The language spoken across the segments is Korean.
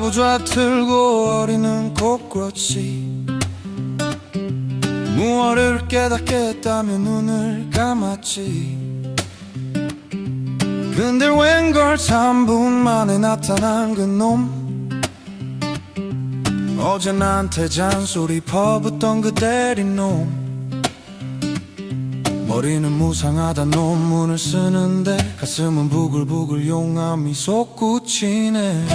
부좌 틀고 어리는 곳곳이 무엇을 깨닫겠다며 눈을 감았지. 근데 웬걸 3분 만에 나타난 그놈. 어제 나한테 잔소리 퍼붓던 그 대리놈 머리는 무상하다 논문을 쓰는데 가슴은 부글부글 용암이 솟구치네.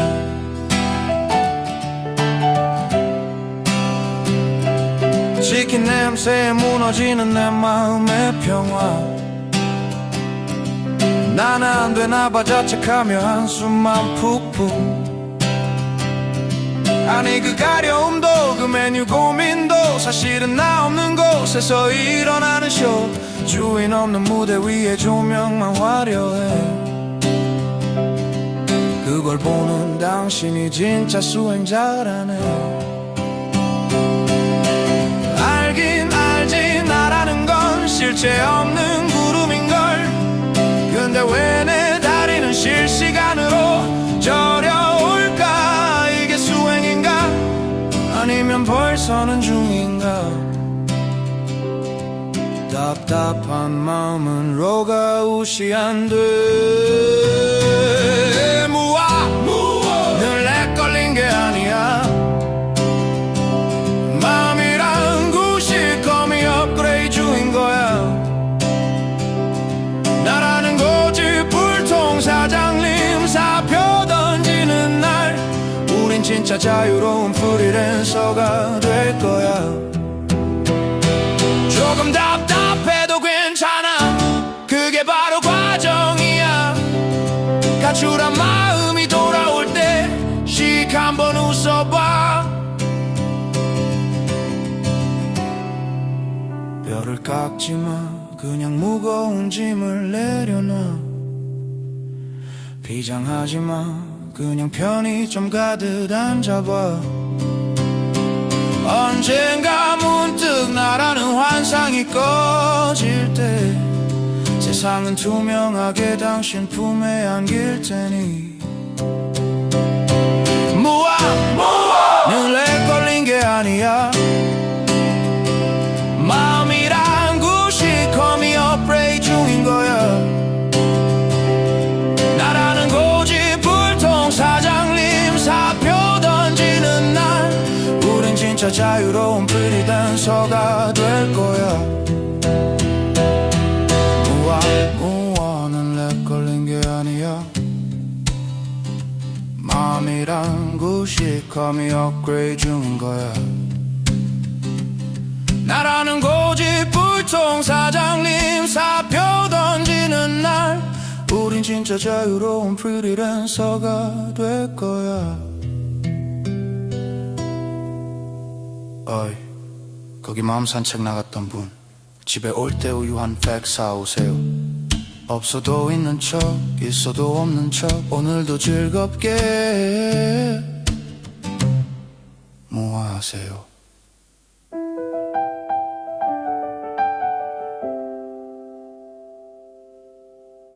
치킨 냄새에 무너지는 내 마음의 평화. 나는 안 되나 봐 자책하며 한숨만 푹푹. 아니 그 가려움도 그 메뉴 고민도 사실은 나 없는 곳에서 일어나는 쇼 주인 없는 무대 위에 조명만 화려해. 그걸 보는 당신이 진짜 수행자라네. 알긴 알지 나라는 건 실체 없는 구름인걸. 근데 왜 내 다리는 실시간으로 저려올까? 이게 수행인가? 아니면 벌서는 중인가 답답한 마음은 로가우시한데 무아 늘내 걸린 게 아니야. 마음이란 구시컴이 업그레이드 중인 거야. 나라는 고집 불통 사장님 사표 던지는 날. 우린 진짜 자유로운 프리랜서가 될 거야. 조금 답답 가출한 마음이 돌아올 때 씩 한번 웃어봐. 뼈를 깎지 마. 그냥 무거운 짐을 내려놔. 비장하지 마. 그냥 편히 좀 가듯 앉아봐. 언젠가 문득 나라는 환상이 꺼질 때 세상은 투명하게 당신 품에 안길 테니. 무아 늘내 걸린 게 아니야. 마음이란 구시컴이 업그레이드 중인 거야. 나라는 고집불통 사장님 사표 던지는 날. 우린 진짜 자유로운 프리랜서가 될 거야 마음이란 구시컴이 업그레이드 중인 거야. 나라는 고집불통 사장님 사표 던지는 날 우린 진짜 자유로운 프리랜서가 될 거야. 어이 거기 마음 산책 나갔던 분. 집에 올 때 우유 한 팩 사오세요 없어도 있는 척 있어도 없는 척 오늘도 즐겁게 모아하세요